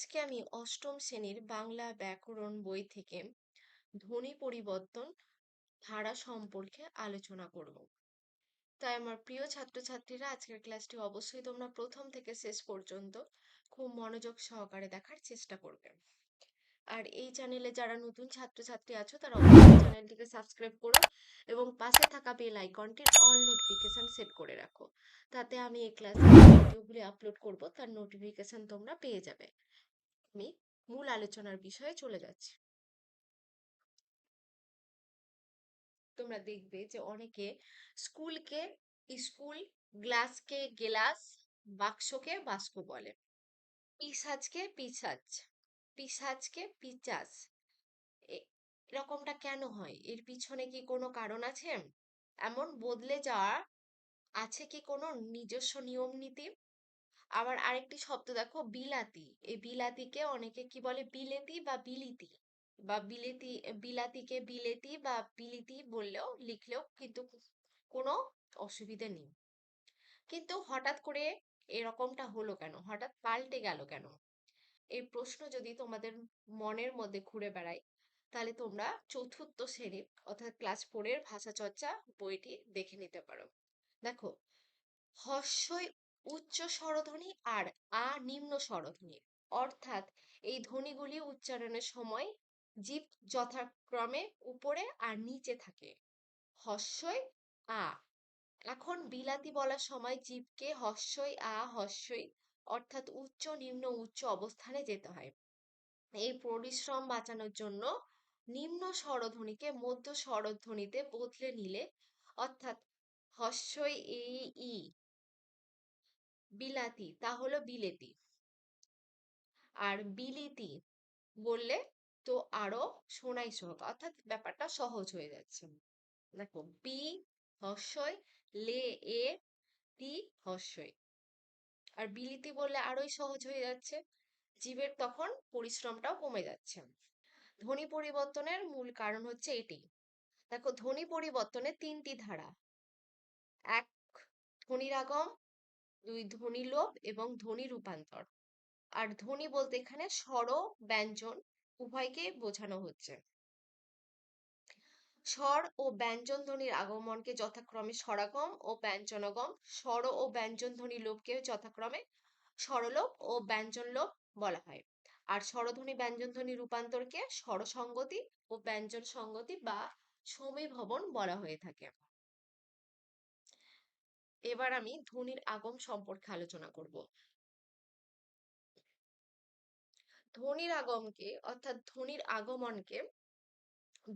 আজকে আমি অষ্টম শ্রেণির বাংলা ব্যাকরণ বই থেকে ধ্বনি পরিবর্তন ধারা সম্পর্কে আলোচনা করব। তাই আমার প্রিয় ছাত্রছাত্রীরা, আজকের ক্লাসটি অবশ্যই তোমরা প্রথম থেকে শেষ পর্যন্ত খুব মনোযোগ সহকারে দেখার চেষ্টা করবে। আর এই চ্যানেলে যারা নতুন ছাত্রছাত্রী আছো, তারা অবশ্যই চ্যানেলটিকে সাবস্ক্রাইব করো এবং পাশে থাকা বেল আইকনটির অল নোটিফিকেশন সেট করে রাখো। তাতে আমি এই ক্লাসের ভিডিওগুলি আপলোড করব, তার নোটিফিকেশন তোমরা পেয়ে যাবে। আমি মূল আলোচনার বিষয়ে চলে যাচ্ছি। তোমরা দেখবে যে অনেকে স্কুলকে, স্কুল গ্লাসকে গেলাস, বাক্সকে বাস্ক বলে। পিসাজকে পিসাজ, পিসাজকে পিচাস এরকমটা কেন হয়? এর পিছনে কি কোনো কারণ আছে? এমন বদলে যাওয়া আছে কি কোনো নিজস্ব নিয়ম নীতি? আবার আরেকটি শব্দ দেখো, বিলাতি। এই বিলাতিকে অনেকে কি বলে? বিলেতি বা বিলিতি। বা বিলেতি, বিলাতিকে বিলেতি বা বিলিতি বললেও, লিখলেও কিন্তু কোনো অসুবিধে নেই। কিন্তু হঠাৎ করে এরকমটা হলো কেন? হঠাৎ পাল্টে গেল কেন? এই প্রশ্ন যদি তোমাদের মনের মধ্যে ঘুরে বেড়ায়, তাহলে তোমরা চতুর্থ শ্রেণির অর্থাৎ ক্লাস ফোরের ভাষা চর্চা বইটি দেখে নিতে পারো। দেখো, হর্ষই উচ্চ স্বরধ্বনি আর আ নিম্ন স্বরধ্বনি। অর্থাৎ এই ধ্বনিগুলি উচ্চারণের সময় জীব যথাক্রমে উপরে আর নিচে থাকে। হর্ষই আ। এখন বিলাতি বলার সময় জীবকে হর্ষই আ হর্ষই অর্থাৎ উচ্চ, নিম্ন, উচ্চ অবস্থানে যেতে হয়। এই পরিশ্রম বাঁচানোর জন্য নিম্ন স্বরধ্বনিকে মধ্য স্বরধ্বনিতে বদলে নিলে অর্থাৎ হর্ষই এ, ই বিলাতি, তা হলো বিলেতি। আর বিলিতি বললে তো আরও শোনাই সহজ, অর্থাৎ ব্যাপারটা সহজ হয়ে যাচ্ছে। দেখো, বি হর্ষই, লে এ তি হর্ষই। আর বিলিতি বললে আরোই সহজ হয়ে যাচ্ছে, জীবের তখন পরিশ্রমটাও কমে যাচ্ছে। ধ্বনি পরিবর্তনের মূল কারণ হচ্ছে এটি। দেখো, ধ্বনি পরিবর্তনের তিনটি ধারা। এক ধ্বনিরাগম দুই ধ্বনি লোপ এবং ধ্বনি রূপান্তর। আর ধ্বনি বলতে এখানে স্বর, ব্যঞ্জন উভয়কে বোঝানো হচ্ছে। স্বর ও ব্যঞ্জন ধ্বনির আগমনকে যথাক্রমে স্বরাগম ও ব্যঞ্জনগম, স্বর ও ব্যঞ্জন ধ্বনি লোপকে যথাক্রমে স্বরলোপ ও ব্যঞ্জন লোপ বলা হয়। আর স্বরধ্বনি ব্যঞ্জন ধ্বনি রূপান্তরকে স্বরসঙ্গতি ও ব্যঞ্জন সঙ্গতি বা সমীভবন বলা হয়ে থাকে। এবার আমি ধ্বনির আগম সম্পর্কে আলোচনা করব। ধ্বনির আগমকে, অর্থাৎ ধ্বনির আগমনকে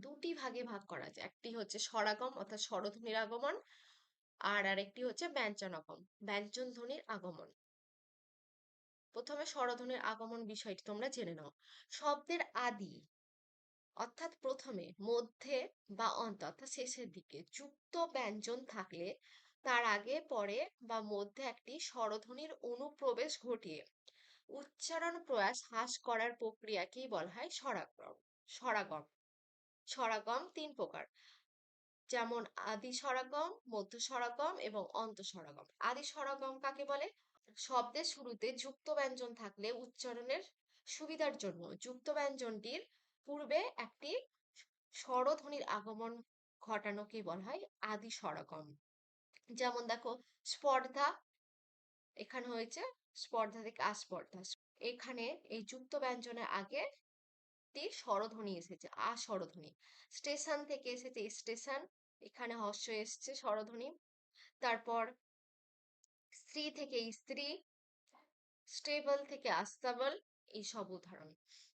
দুটি ভাগে ভাগ করা যায়। একটি হচ্ছে স্বরাগম, অর্থাৎ স্বরধ্বনির আগমন, আর আরেকটি হচ্ছে ব্যঞ্জনাগম, ব্যঞ্জন ধ্বনির আগমন। প্রথমে স্বরধ্বনির আগমন বিষয়টি তোমরা জেনে নাও। শব্দের আদি, অর্থাৎ প্রথমে, মধ্যে বা অন্ত অর্থাৎ শেষের দিকে, যুক্ত ব্যঞ্জন থাকলে তার আগে, পরে বা মধ্যে একটি স্বরধ্বনির অনুপ্রবেশ ঘটিয়ে উচ্চারণ প্রয়াস হ্রাস করার প্রক্রিয়াকেই বলা হয় স্বরাগম স্বরাগম। স্বরাগম তিন প্রকার। যেমন আদি স্বরাগম, মধ্য স্বরাগম এবং অন্ত স্বরাগম। আদি স্বরাগম কাকে বলে? শব্দের শুরুতে যুক্ত ব্যঞ্জন থাকলে উচ্চারণের সুবিধার জন্য। যুক্ত ব্যঞ্জনটির পূর্বে একটি স্বরধ্বনির আগমন ঘটানোকে বলা হয় আদি স্বরাগম। যেমন দেখো, স্পর্ধা, এখানে হয়েছে স্পর্ধা থেকে আস্পর্ধা। এখানে এই যুক্ত ব্যঞ্জনের আগে স্বরধ্বনি এসেছে, আ স্বরধ্বনি। স্টেশন থেকে এসেছে স্টেশন, এখানে হর্ষ এসছে স্বরধ্বনি। তারপর স্ত্রী থেকে স্ত্রী, স্টেবল থেকে আস্তাবল, এই সব উদাহরণ।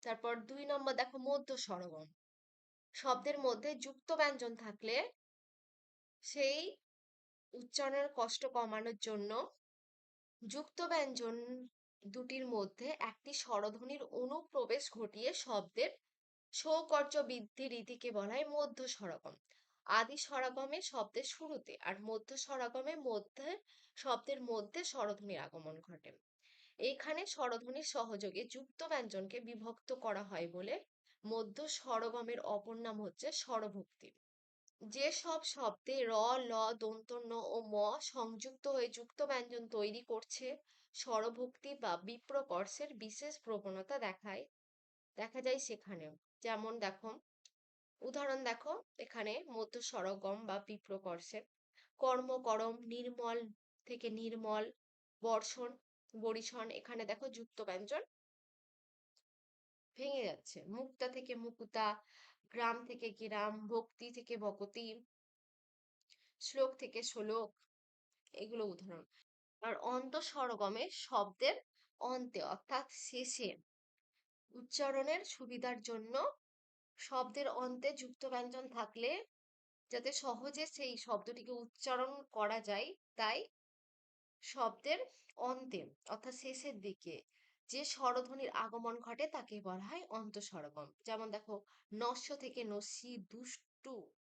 তারপর দুই নম্বর দেখো, মধ্য স্বরগম শব্দের মধ্যে যুক্ত ব্যঞ্জন থাকলে সেই উচ্চারণের কষ্ট কমানোর জন্য যুক্ত ব্যঞ্জন দুটির মধ্যে একটি স্বরধ্বনির অনুপ্রবেশ ঘটিয়ে শব্দের সৌকর্য বৃদ্ধি রীতিকে বলা হয় মধ্য স্বরগম। আদি স্বরাগমে শব্দের শুরুতে আর মধ্য স্বরাগমে মধ্যে, শব্দের মধ্যে স্বরধ্বনির আগমন ঘটে। এখানে স্বরধ্বনির সহযোগে যুক্ত ব্যঞ্জনকে বিভক্ত করা হয় বলে মধ্য স্বরগমের অপর নাম হচ্ছে স্বরভক্তি। যেসব শব্দে র ল দন্ত্য ন ও ম সংযুক্ত হয়ে যুক্ত ব্যঞ্জন তৈরি করছে, স্বরভুক্তি বা বিপ্রকর্ষের বিশেষ প্রবণতা দেখায়, দেখা যায় সেখানেও। যেমন দেখো, উদাহরণ দেখো, এখানে মধ্য স্বরগম বা বিপ্রকর্ষের কর্ম করম, নির্মল থেকে নির্মল, বর্ষণ বরিশন এখানে দেখো যুক্ত ব্যঞ্জন ভেঙে যাচ্ছে। মুক্তা থেকে মুকুতা গ্রাম থেকে গ্রাম, ভক্তি থেকে ভকতি, শ্লোক থেকে শ্লোক, এগুলো উদাহরণ। আর অন্ত স্বরগমে শব্দের অন্তে, অর্থাৎ শেষে, উচ্চারণের সুবিধার জন্য শব্দের অন্তে যুক্ত ব্যঞ্জন থাকলে, যাতে সহজে সেই শব্দটিকে উচ্চারণ করা যায়, তাই শব্দের অন্তে, অর্থাৎ শেষের দিকে যে স্বরধ্বনির আগমন ঘটে তাকে বলা হয় অন্তঃস্বরগম। যেমন দেখো নস্য থেকে নস্যি দুষ্টু,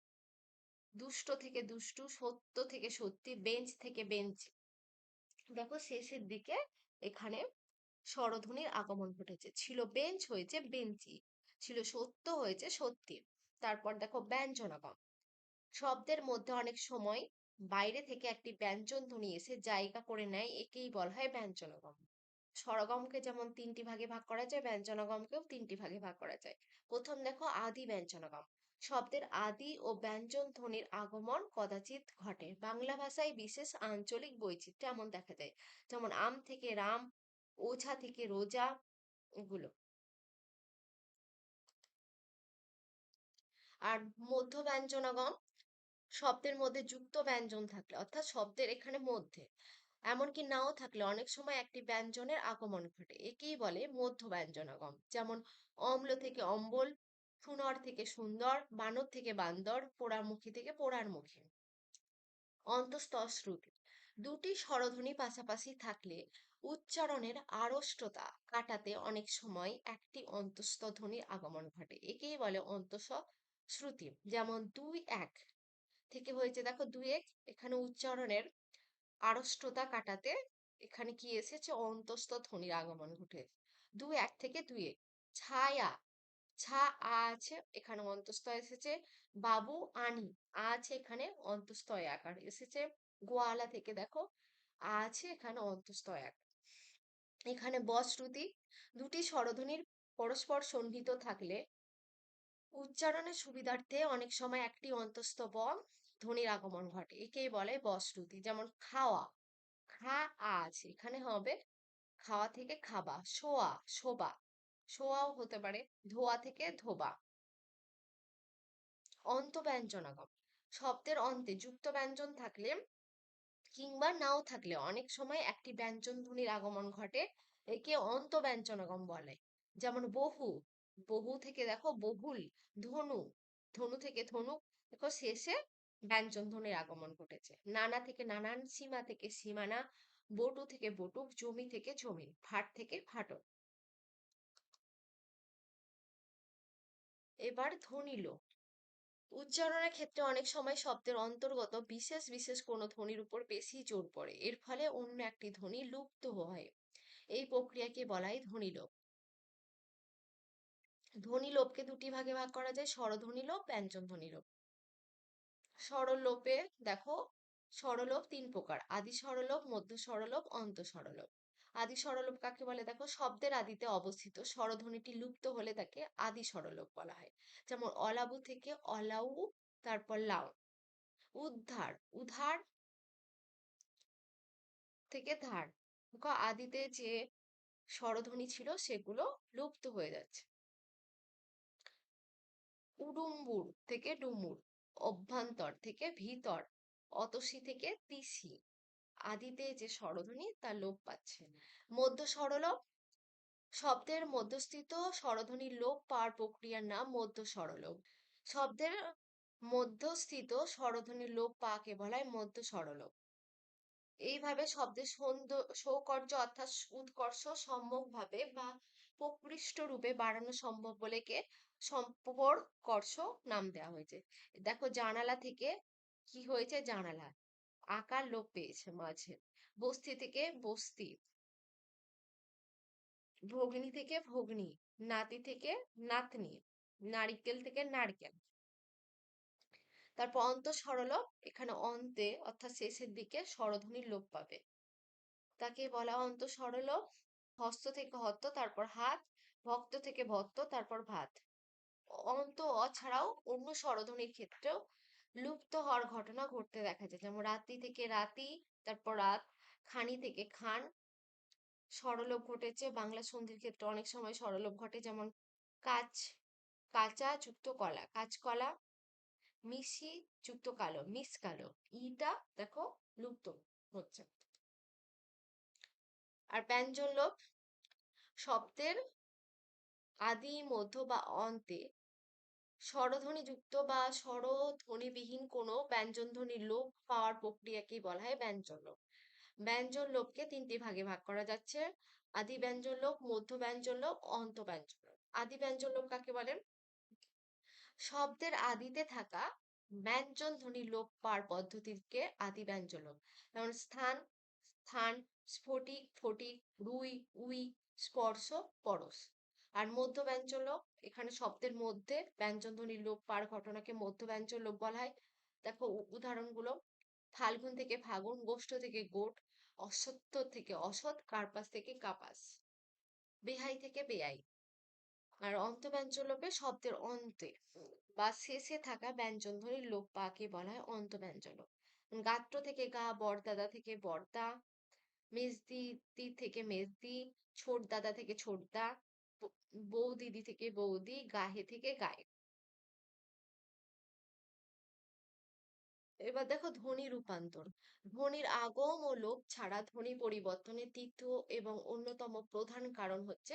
দুষ্ট থেকে দুষ্টু, সত্য থেকে সত্যি, বেঞ্চ থেকে বেঞ্চ। দেখো, শেষের দিকে এখানে স্বরধ্বনির আগমন ঘটেছে। ছিল বেঞ্চ হয়েছে বেঞ্চি, ছিল সত্য হয়েছে সত্যি। তারপর দেখো, ব্যঞ্জনাগম। শব্দের মধ্যে অনেক সময় বাইরে থেকে একটি ব্যঞ্জন ধ্বনি এসে জায়গা করে নেয়, একেই বলা হয় ব্যঞ্জনাগম। স্বরগমকে যেমন তিনটি ভাগে ভাগ করা যায়, ব্যঞ্জনাগমকেও তিনটি ভাগে ভাগ করা যায়। প্রথম দেখো আদি ব্যঞ্জনগম। শব্দের আদি ও ব্যঞ্জন ধ্বনির আগমন কদাচিৎ ঘটে। বাংলা ভাষায় বিশেষ আঞ্চলিক বৈচিত্র্য এমন দেখা যায়, যেমন আম থেকে রাম, ওঝা থেকে রোজা এগুলো। আর মধ্য ব্যঞ্জনাগম, শব্দের মধ্যে যুক্ত ব্যঞ্জন থাকলে, অর্থাৎ শব্দের এখানে মধ্যে। এমনকি নাও থাকলে অনেক সময় একটি ব্যঞ্জনের আগমন ঘটে। একেই বলে মধ্য ব্যঞ্জনাগম। যেমন অম্ল থেকে অম্বল, সুনর থেকে সুন্দর, বানর থেকে বান্দর পোড়ারমুখী থেকে পোড়ারমুখী। অন্তঃস্তশ্রুতি। দুটি স্বরধ্বনি পাশাপাশি থাকলে উচ্চারণের আড়ষ্টতা কাটাতে অনেক সময় একটি অন্তঃস্থ ধ্বনির আগমন ঘটে। একেই বলে অন্তঃস শ্রুতি যেমন দুই এক। থেকে হয়েছে দেখো দুই এক, এখানে উচ্চারণের আড়ষ্টতা কাটাতে এখানে কি এসেছে? অন্তস্থ ধ্বনির আগমন ঘটে। দুই, এক থেকে এক ছায়া, ছা, আ আছে, এখানে অন্তস্থ এসেছে। বাবু, আনি, আ আছে এখানে অন্তস্থ আকার এসেছে। গোয়ালা থেকে দেখো, আ আছে এখানে অন্তস্থ এক এখানে বশ্রুতি দুটি স্বরধ্বনির পরস্পর সন্নিহিত থাকলে উচ্চারণের সুবিধার্থে অনেক সময় একটি অন্তস্থ ব ধ্বনির আগমন ঘটে। একেই বলে বশ্রুতি যেমন খাওয়া, খা আ আছে এখানে হবে খাওয়া থেকে খাবা, শোয়া, শোবা। শোয়াও হতে পারে ধোয়া থেকে ধোবা। অন্ত ব্যঞ্জনাগম শব্দের অন্তে যুক্ত ব্যঞ্জন থাকলে কিংবা নাও থাকলে অনেক সময় একটি ব্যঞ্জন ধ্বনির আগমন ঘটে, একে অন্ত ব্যঞ্জনাগম বলে। যেমন বহু বহু থেকে দেখো বহুল, ধনু ধনু থেকে ধনুক। দেখো শেষে ব্যঞ্জন ধ্বনির আগমন ঘটেছে। নানা থেকে নানান সীমা থেকে সীমানা, বটু থেকে বটুক জমি থেকে জমি ফাট থেকে ফাটক এবার ধ্বনিলো উচ্চারণের ক্ষেত্রে অনেক সময় শব্দের অন্তর্গত বিশেষ বিশেষ কোনো ধ্বনির উপর বেশি জোর পড়ে। এর ফলে অন্য একটি ধ্বনি লুপ্ত হয়। এই প্রক্রিয়াকে বলা হয় ধ্বনিলোপ ধ্বনিলোপকে দুটি ভাগে ভাগ করা যায়, স্বরধ্বনি লোপ ব্যঞ্জন ধ্বনি লোপ স্বরলোপে দেখো স্বরলোপ তিন প্রকার। আদি স্বরলোপ, মধ্য স্বরলোপ, অন্ত স্বরলোপ। আদি স্বরলোপ কাকে বলে? দেখো শব্দের আদিতে অবস্থিত। স্বরধ্বনিটি লুপ্ত হলে তাকে আদি স্বরলোপ বলা হয়। যেমন অলাবু থেকে অলাউ, তারপর লাউ। উদ্ধার, উধার থেকে ধার। দেখো আদিতে যে স্বরধ্বনি ছিল সেগুলো লুপ্ত হয়ে যাচ্ছে। উডুম্বুর থেকে ডুমুর অভ্যন্তর থেকে ভিতর, অতসী থেকে তিসি। আদিতে যে স্বরধ্বনি তা লোপ পাচ্ছে। মধ্য স্বরলোপ শব্দের মধ্যস্থিত স্বরধ্বনির লোপ পাওয়ার প্রক্রিয়ার নাম মধ্য স্বরলোপ শব্দের মধ্যস্থিত স্বরধ্বনির লোপ পাওয়াকে বলা হয় মধ্য স্বরলোপ এইভাবে শব্দের সৌকর্য অর্থাৎ উৎকর্ষ সম্যকভাবে বা প্রকৃষ্ট রূপে বাড়ানো সম্ভব বলে কে সম্পর্কর্ষ নাম দেওয়া হয়েছে। দেখো জানালা থেকে কি হয়েছে? জানালা। আকার লোপ পেয়েছে মাঝে। বস্তি থেকে বস্তি। ভগ্নি থেকে ভগ্নি। নাতি থেকে নাতনি। নারিকেল থেকে নারকেল। তারপর অন্ত স্বরলোপ এখানে অন্তে অর্থাৎ শেষের দিকে স্বরধ্বনির লোপ পাবে। তাকে বলা অন্ত স্বরলোপ হস্ত থেকে হত্ত তারপর হাত, ভক্ত থেকে ভক্ত, তারপর ভাত। অন্ত অ ছাড়াও অন্য স্বরধ্বনির ক্ষেত্রেও লুপ্ত হওয়ার ঘটনা ঘটতে দেখা যায়। যেমন রাত্রি থেকে রাতি, তারপর রাত, খানি থেকে খান। স্বরলোপ ঘটেছে। বাংলা সন্ধির ক্ষেত্রে অনেক সময় স্বরলোপ ঘটে। যেমন কাচ, কাঁচা যুক্ত কলা কাঁচকলা মিশি যুক্ত কালো, মিস কালো, ইটা দেখো লুপ্ত হচ্ছে। আর ব্যঞ্জন লোপ শব্দের আদি মধ্য বা অন্তে স্বরধ্বনি যুক্ত বা স্বরধ্বনিবিহীন কোনো ব্যঞ্জন ধ্বনির লোপ পাওয়ার প্রক্রিয়াকেই বলা হয় ব্যঞ্জন লোপ। ব্যঞ্জন লোপকে তিনটি ভাগে ভাগ করা যাচ্ছে, আদি ব্যঞ্জন লোপ, মধ্য ব্যঞ্জন লোপ, অন্ত ব্যঞ্জন লোপ। আদি ব্যঞ্জন লোপ কাকে বলেন? শব্দের আদিতে থাকা ব্যঞ্জন ধ্বনি লোপ পাওয়ার পদ্ধতিকে আদি ব্যঞ্জন লোপ। যেমন স্থান স্থান, স্ফটিক, ফটিক, রুই, উই, স্পর্শ, পরশ। আর মধ্য ব্যঞ্জন লোপ এখানে শব্দের মধ্যে ব্যঞ্জন ধ্বনি লোপ পাওয়ার ঘটনাকে মধ্য ব্যঞ্জন লোপ বলা হয়। দেখো উদাহরণগুলো। ফাল্গুন থেকে ফাগুন, গোষ্ঠ থেকে গোট অসত্য থেকে অসৎ কার্পাস থেকে কাপাস বেহাই থেকে বেআই আর অন্তব্যঞ্জন লোপে শব্দের অন্তে বা শেষে থাকা ব্যঞ্জন ধ্বনির লোপ পাকে বলা হয় অন্তব্যঞ্জন লোপ গাত্র থেকে গা বরদাদা থেকে বর্দা, মেজদি থেকে মেজদি, ছোট দাদা থেকে ছোটদা বউ দিদি থেকে বৌদি, গাহে থেকে গায়ে। এবার দেখো ধ্বনি রূপান্তর। ধ্বনির আগম ও লোপ ছাড়া ধ্বনি পরিবর্তনের তৃতীয় এবং অন্যতম প্রধান কারণ হচ্ছে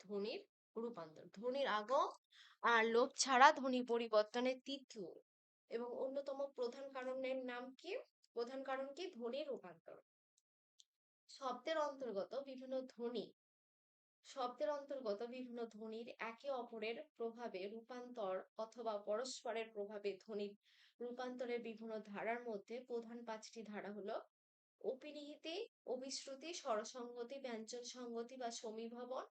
ধ্বনির রূপান্তর। ধ্বনির আগম আর লোপ ছাড়া ধ্বনি পরিবর্তনের তৃতীয় এবং অন্যতম প্রধান কারণের নাম কি? প্রধান কারণ কি? ধ্বনির রূপান্তর। শব্দের অন্তর্গত বিভিন্ন ধ্বনি শব্দের অন্তর্গত বিভিন্ন ধ্বনির একে অপরের প্রভাবে রূপান্তর অথবা পরস্পরের প্রভাবে ধ্বনির রূপান্তরের বিভিন্ন ধারার মধ্যে প্রধান পাঁচটি ধারা হলো অপিনিহিতি অবিশ্রুতি স্বরসঙ্গতি ব্যঞ্জন সংগতি বা সমীভবন,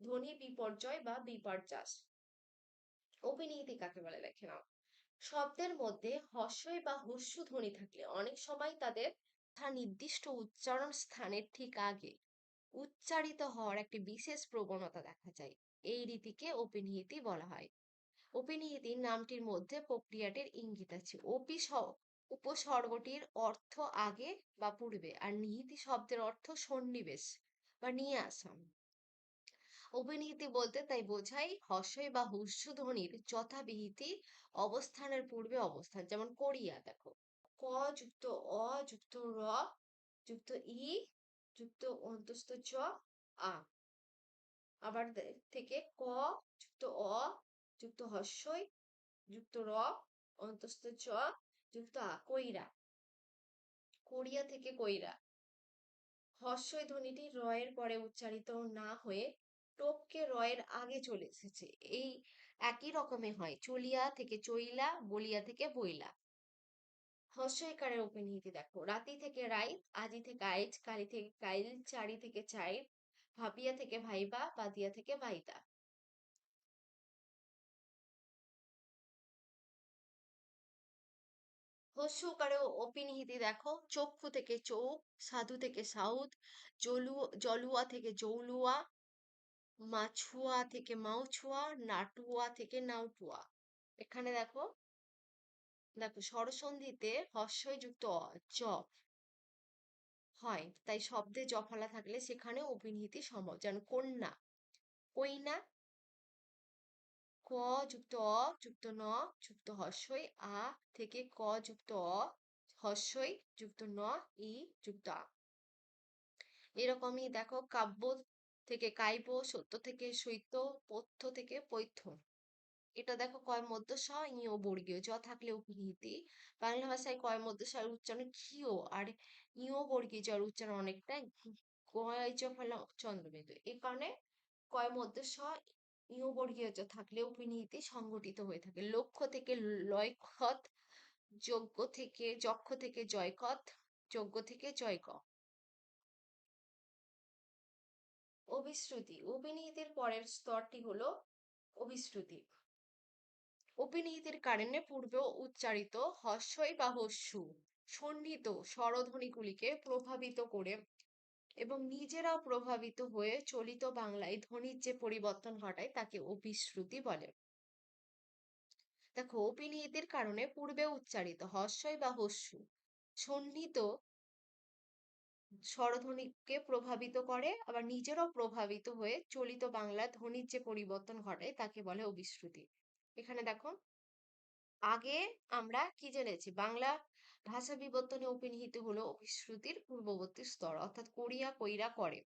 ধ্বনি বিপর্যয় বা বিপর্যাস। অপিনিহিতি কাকে বলে দেখে নাও? শব্দের মধ্যে হস্যই বা হস্য ধ্বনি থাকলে অনেক সময় তাদের তা নির্দিষ্ট উচ্চারণ স্থানের ঠিক আগে উচ্চারিত হওয়ার একটি বিশেষ প্রবণতা দেখা যায়। এই রীতিকে অপিনিহিতি বলা হয়। অপিনিহিতি নামটির মধ্যে প্রক্রিয়াটির ইঙ্গিত আছে। অপি উপসর্গটির অর্থ আগে বা পূর্বে আর নিহিতি শব্দের অর্থ সন্নিবেশ বা নিয়ে আসা। অভিনীতি বলতে তাই বোঝাই হর্ষই বা হুস্যু ধ্বনির যথাবিহিতি অবস্থানের পূর্বে অবস্থান। যেমন কোরিয়া, দেখো। ক যুক্ত, অ যুক্ত, র যুক্ত, ই যুক্ত অন্তস্থ চ, আ। আবার থেকে ক, যুক্ত অ, যুক্ত হস্যই, যুক্ত র, অন্তস্থ চ, যুক্ত আ, কইরা। কোরিয়া থেকে কইরা। হস্যই ধ্বনিটি রয়ের পরে উচ্চারিত না হয়ে টোপকে রয়ের আগে চলে এসেছে। এই একই রকমের হয়, চলিয়া থেকে চইলা, বলিয়া থেকে বইলা। হস্যইকারের উপনিহিতি দেখো। রাতি থেকে রাইত, আজি থেকে আইজ কালি থেকে কাইল, চারি থেকে চাই ভাবিয়া থেকে ভাইবা, বাদিয়া থেকে ভাইতা হস্যকারে অপিনিহিতি দেখো। চক্ষু থেকে চোখ, সাধু থেকে সাউদ জলু, জলুয়া থেকে জৌলুয়া, মাছুয়া থেকে মাউছুয়া, নাটুয়া থেকে নাউটুয়া। এখানে দেখো দেখো স্বরসন্ধিতে হস্যই যুক্ত চ হয়। তাই শব্দে জফলা থাকলে সেখানে অভিনীতি সম্ভব যেন কন্যা, কইনা, ক যুক্ত অ, যুক্ত ন, যুক্ত হস্যই আ থেকে ক যুক্ত অ হস্যই যুক্ত ন, ই, যুক্ত আ। এরকমই দেখো কাব্য থেকে কাইব সত্য থেকে সৈত্য, পথ্য থেকে পৈথ্য। এটা দেখো কয় মধ্য স ইয় বর্গীয় জ থাকলে উপনীতি বাংলা ভাষায় কয় মধ্য স্বর উচ্চারণ ক্ষীয়, আর ইয় বর্গীয় জর উচ্চারণ অনেকটা গয় ফলা, চন্দ্রবিন্দু। এই কারণে কয় মধ্য স ইয় বর্গীয় জ থাকলে উপনীতি সংগঠিত হয়ে থাকে। লক্ষ্য থেকে লয়ক্ষত, যজ্ঞ থেকে যক্ষ থেকে জয়কত যজ্ঞ থেকে জয়ক। অভিশ্রুতি। অভিনীতির পরের স্তরটি হলো অভিশ্রুতি। অপিনিহিতের কারণে পূর্বেও উচ্চারিত হস্যই বা হস্যু সন্নিহিত স্বরধ্বনিগুলিকে প্রভাবিত করে এবং নিজেরাও প্রভাবিত হয়ে চলিত বাংলায় ধ্বনির যে পরিবর্তন ঘটায় তাকে অপিশ্রুতি বলে। দেখো অপিনিহিতের কারণে পূর্বে উচ্চারিত হস্যই বা হস্যু সন্নিহিত স্বরধ্বনিকে প্রভাবিত করে, আবার নিজেরাও প্রভাবিত হয়ে চলিত বাংলা ধ্বনির যে পরিবর্তন ঘটায় তাকে বলে অবিশ্রুতি এখানে দেখো, আগে আমরা কি জেনেছি? বাংলা ভাষা বিবর্তনে অপিনিহিত হলো অভিশ্রুতির পূর্ববর্তী স্তর, অর্থাৎ করিয়া কইরা করে।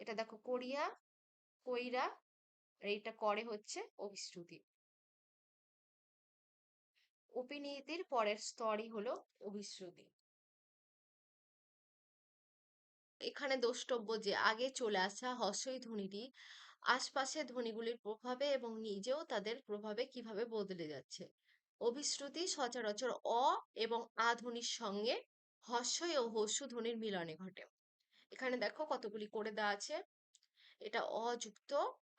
এটা দেখো, করিয়া কইরা এইটা করে হচ্ছে অভিশ্রুতি। অপিনিহিতির পরের স্তরই হলো অভিশ্রুতি। এখানে দ্রষ্টব্য যে আগে চলে আসা হস্যই ধ্বনিটি আশপাশের ধ্বনিগুলির প্রভাবে এবং নিজেও তাদের প্রভাবে কীভাবে বদলে যাচ্ছে। অভিশ্রুতি সচরাচর অ এবং আ ধ্বনির সঙ্গে হস্যই ও হস্য ধ্বনির মিলনে ঘটে। এখানে দেখো কতগুলি করে দেওয়া আছে। এটা অযুক্ত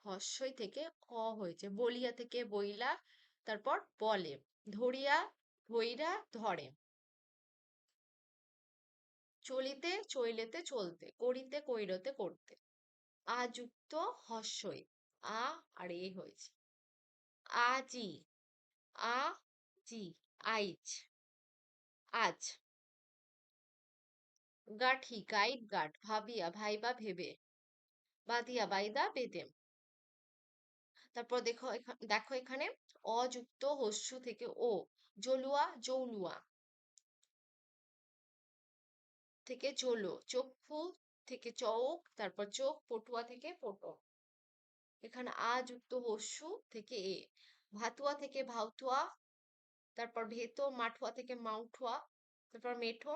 হস্যই থেকে অ হয়েছে। বলিয়া থেকে বইলা, তারপর বলে। ধরিয়া, ধইরা, ধরে। চলিতে চইলেতে চলতে, করিতে, কইরতে, করতে। আযুক্ত হস্যই। আ আর এ হয়েছে। আজি। আ জি আইজ। আজ। গাঠি, গাইড গাঠ, ভাবিয়া, ভাইবা, ভেবে। বাদিয়া বাইদা বেদে তারপর দেখো দেখো এখানে, অযুক্ত হস্যু থেকে ও, জলুয়া, জৌলুয়া। থেকে চলো চক্ষু থেকে চৌক তারপর চোখ, পটুয়া থেকে পটো এখানে আ যুক্ত হস্যু থেকে এ, ভাতুয়া থেকে ভাউতুয়া, তারপর ভেতো মাঠুয়া থেকে মাউঠুয়া, তারপর মেঠো,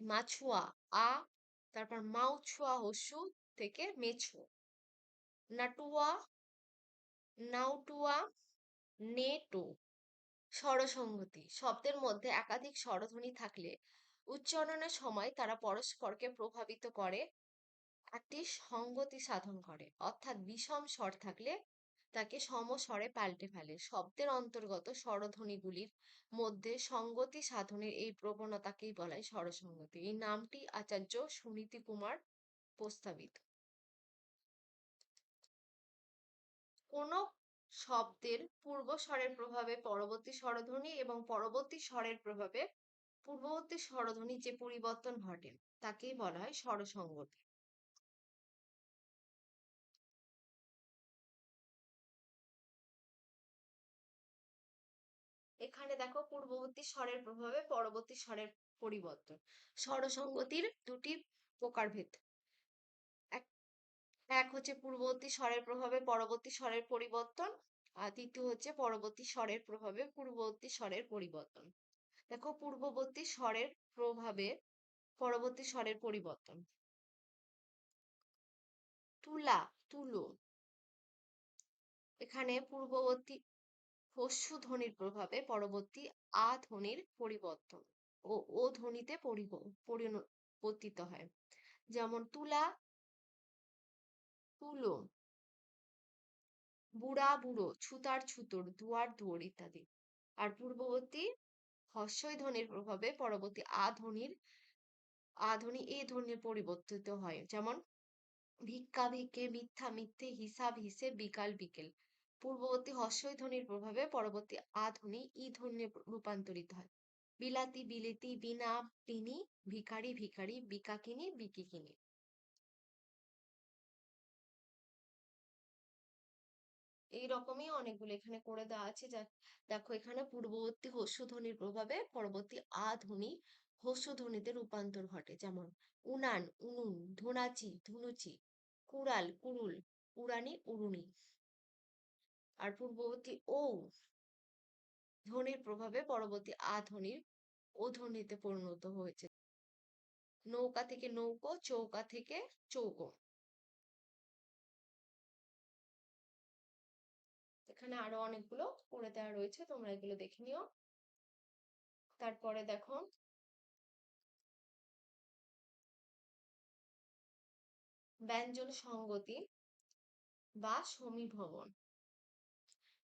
মাছুয়া, আ, তারপর মাউছুয়া হস্যু থেকে মেছো। নাটুয়া, নাউটুয়া, নেটো, স্বরসঙ্গতি, শব্দের মধ্যে একাধিক স্বরধ্বনি থাকলে উচ্চারণের সময় তারা পরস্পরকে প্রভাবিত করে, একটি সঙ্গতি সাধন করে। অর্থাৎ বিষম স্বর থাকলে তাকে সমস্বরে পাল্টে ফেলে। শব্দের অন্তর্গত স্বরধ্বনিগুলির মধ্যে সঙ্গতি সাধনের এই প্রবণতাকেই বলা হয় স্বরসঙ্গতি। এই নামটি আচার্য সুনীতি কুমার প্রস্তাবিত। কোন শব্দের পূর্ব স্বরের প্রভাবে পরবর্তী স্বরধ্বনি এবং পরবর্তী স্বরের প্রভাবে পূর্ববর্তী স্বরধ্বনি যে পরিবর্তন ঘটে, তাকেই বলা হয় স্বরসঙ্গতি। এখানে দেখো পূর্ববর্তী স্বরের প্রভাবে পরবর্তী স্বরের পরিবর্তন। স্বরসঙ্গতির দুটি প্রকারভেদ। এক হচ্ছে পূর্ববর্তী স্বরের প্রভাবে পরবর্তী স্বরের পরিবর্তন, আর তৃতীয় হচ্ছে পরবর্তী স্বরের প্রভাবে পূর্ববর্তী স্বরের পরিবর্তন। দেখো পূর্ববর্তী স্বরের প্রভাবে পরবর্তী স্বরের পরিবর্তন। তুলা, তুলো। এখানে পূর্ববর্তী হস্যু ধ্বনির প্রভাবে পরবর্তী আ ধ্বনির পরিবর্তন ও ও ধ্বনিতে পরিবর্তিত হয়। যেমন তুলা, তুলো, বুড়া, বুড়ো, ছুতার ছুতোর, দুয়ার দুয়ার ইত্যাদি। আর পূর্ববর্তী হস্যই ধ্বনির প্রভাবে পরবর্তী আ ধ্বনির, আ ধ্বনি এ ধ্বনির পরিবর্তিত হয়। যেমন, ভিক্ষা ভিক্ষে, মিথ্যা মিথ্যে, হিসাব হিসেব বিকাল বিকেল। পূর্ববর্তী হস্যই ধ্বনির প্রভাবে পরবর্তী আ ধ্বনি ই ধ্বনি রূপান্তরিত হয়। বিলাতি, বিলেতি, বিনা বিনি ভিখারি ভিখারি, বিকাকিনি, বিকিকিনি। এইরকমই অনেকগুলো এখানে করে দেওয়া আছে। যা, দেখো এখানে পূর্ববর্তী হস্য ধ্বনির প্রভাবে পরবর্তী আ ধ্বনি হস্য ধ্বনিতে রূপান্তর ঘটে। যেমন, উনান, উনুন, ধুনাচি, ধুনুচি, কুড়াল কুরুল উড়ানি উড়ুনি আর পূর্ববর্তী ও ধ্বনির প্রভাবে পরবর্তী আ ধ্বনির ও ধ্বনিতে পরিণত হয়েছে। নৌকা থেকে নৌকো, চৌকা থেকে চৌকো। এখানে আরও অনেকগুলো করে দেওয়া রয়েছে, তোমরা এগুলো দেখে নিও। তারপরে দেখো ব্যঞ্জন সঙ্গতি বা সমীভবন।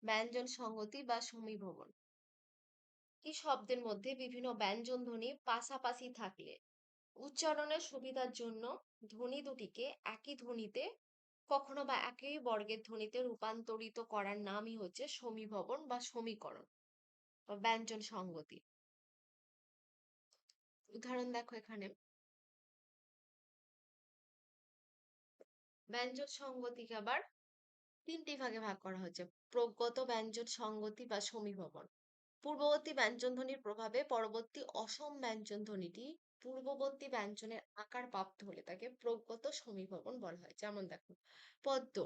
ব্যঞ্জন সংহতি বা সমীভবন। কি শব্দের মধ্যে বিভিন্ন ব্যঞ্জন ধ্বনি পাশাপাশি থাকলে? উচ্চারণের সুবিধার জন্য ধ্বনি দুটিকে একই ধ্বনিতে কখনো বা একই বর্গের ধ্বনিতে রূপান্তরিত করার নামই হচ্ছে সমীভবন বা সমীকরণ বা ব্যঞ্জন সংগতি উদাহরণ দেখো এখানে। ব্যঞ্জন সংগতিকে আবার তিনটি ভাগে ভাগ করা হয়েছে প্রগত ব্যঞ্জন সংগতি বা সমীভবন। পূর্ববর্তী ব্যঞ্জন ধ্বনির প্রভাবে পরবর্তী অসম ব্যঞ্জনধ্বনিটি পূর্ববর্তী ব্যঞ্জনের আকার প্রাপ্ত হলে তাকে প্রগত সমীভবন বলা হয়। যেমন দেখো, পদ্ম,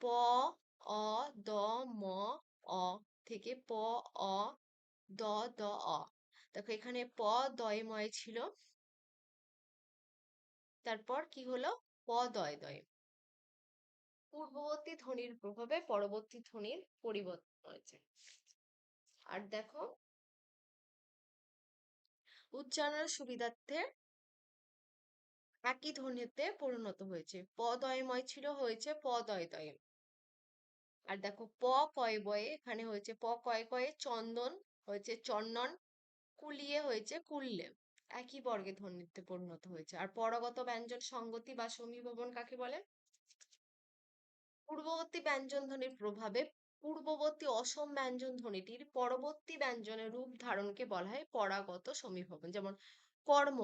প, অ, দ, ম, অ থেকে প, অ, দ দ, অ। দেখো, এখানে প, দয়, ময় ছিল। তারপর কি হলো? প, দয় দয়। পূর্ববর্তী ধ্বনির প্রভাবে পরবর্তী ধ্বনির পরিবর্তন হয়েছে। আর দেখো উচ্চারণের সুবিধার্থে একই ধ্বনিতে পরিণত হয়েছে। প দয়ময় ছিল হয়েছে প দয় দয়। আর দেখো প কয় বয়ে এখানে হয়েছে প কয় কয়ে চন্দন, হয়েছে চন্দন, কুলিয়ে হয়েছে কুললে। একই বর্গে ধ্বনিতে পরিণত হয়েছে। আর পরগত ব্যঞ্জন সংগতি বা সমীভবন কাকে বলে? পূর্ববর্তী ব্যঞ্জন ধ্বনির প্রভাবে পূর্ববর্তী অসম ব্যঞ্জন ধ্বনিটির পরবর্তী ব্যঞ্জনের রূপ ধারণকে বলা হয় পরাগত সমীভবন। যেমন, কর্ম,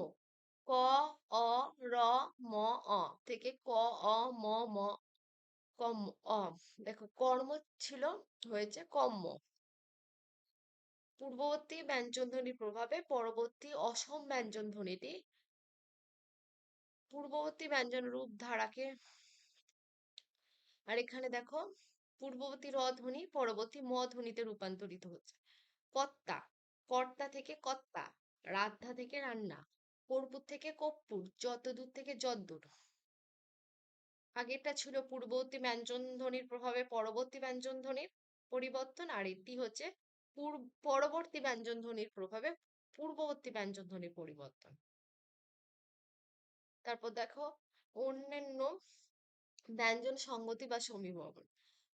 ক, অ, র, ম, অ থেকে ক, অ, ম ম, কম, অ। দেখো, কর্ম ছিল, হয়েছে কম্ম। পূর্ববর্তী ব্যঞ্জন ধ্বনির প্রভাবে পরবর্তী অসম ব্যঞ্জন ধ্বনিটি পূর্ববর্তী ব্যঞ্জন রূপ ধারাকে, আর এখানে দেখো পূর্ববর্তী র ধ্বনি পরবর্তী ম ধ্বনিতে রূপান্তরিত হচ্ছে। কর্তা কর্তা থেকে কর্তা রাধা থেকে রান্না, কর্পূর থেকে কর্পূর যত দূর থেকে যদ্দূর আগেরটা ছিল পূর্ববর্তী ব্যঞ্জন ধ্বনির প্রভাবে পরবর্তী ব্যঞ্জন ধ্বনির পরিবর্তন, আর এটি হচ্ছে পরবর্তী ব্যঞ্জন ধ্বনির প্রভাবে পূর্ববর্তী ব্যঞ্জন ধ্বনির পরিবর্তন। তারপর দেখো অন্যান্য ব্যঞ্জন সংগতি বা সমীভবন।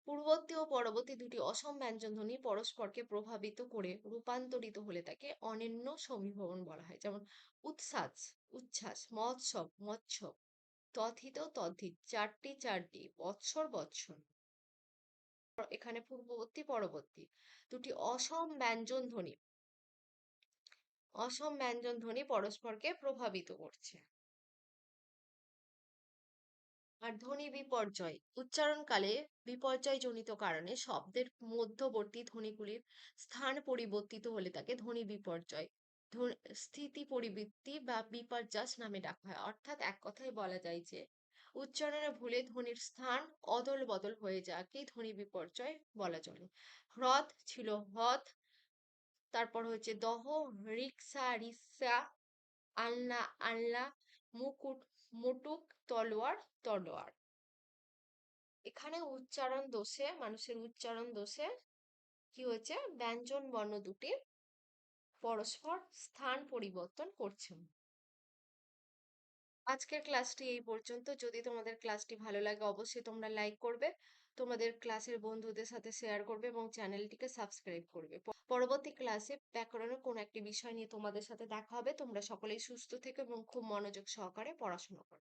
পূর্ববর্তী ও পরবর্তী দুটি অসম ব্যঞ্জন ধ্বনি পরস্পরকে প্রভাবিত করে রূপান্তরিত হলে তাকে অনন্য সমীভবন বলা হয়। যেমন উচ্ছ্বাস উচ্ছ্বাস, মৎসব মৎস্য তথিত, তদ্ধিত, চারটি চারটি, বৎসর বৎসর। এখানে পূর্ববর্তী, পরবর্তী দুটি অসম ব্যঞ্জন ধ্বনি অসম ব্যঞ্জন ধ্বনি পরস্পরকে প্রভাবিত করছে। আর ধ্বনি বিপর্যয়। উচ্চারণকালে বিপর্যয় জনিত কারণে শব্দের মধ্যবর্তী ধ্বনিগুলির স্থান পরিবর্তিত হলে তাকে ধ্বনি বিপর্যয়। স্থিতি পরিবৃত্তি বা বিপর্যাস নামে ডাকা হয়। অর্থাৎ এক কথায় বলা যায় যে উচ্চারণে ভুলে ধ্বনির স্থান অদল বদল হয়ে যাকে ধ্বনি বিপর্যয় বলা চলে। হ্রদ ছিল হ্রদ, তারপর হচ্ছে দহ, রিক্সা, রিসা আল্লা আল্লা মুকুট মুটুক, তলোয়ার তলোয়ার। এখানে উচ্চারণ দোষে, মানুষের উচ্চারণ দোষে কি হয়েছে? ব্যঞ্জন বর্ণ দুটি পরস্পর স্থান পরিবর্তন করছে। আজকের ক্লাসটি এই পর্যন্ত। যদি তোমাদের ক্লাসটি ভালো লাগে, অবশ্যই তোমরা লাইক করবে। তোমাদের ক্লাসের বন্ধুদের সাথে শেয়ার করবে এবং চ্যানেলটিকে সাবস্ক্রাইব করবে। পরবর্তী ক্লাসে ব্যাকরণের কোনো একটি বিষয় নিয়ে তোমাদের সাথে দেখা হবে। তোমরা সকলেই সুস্থ থেকো এবং খুব মনোযোগ সহকারে পড়াশোনা করো।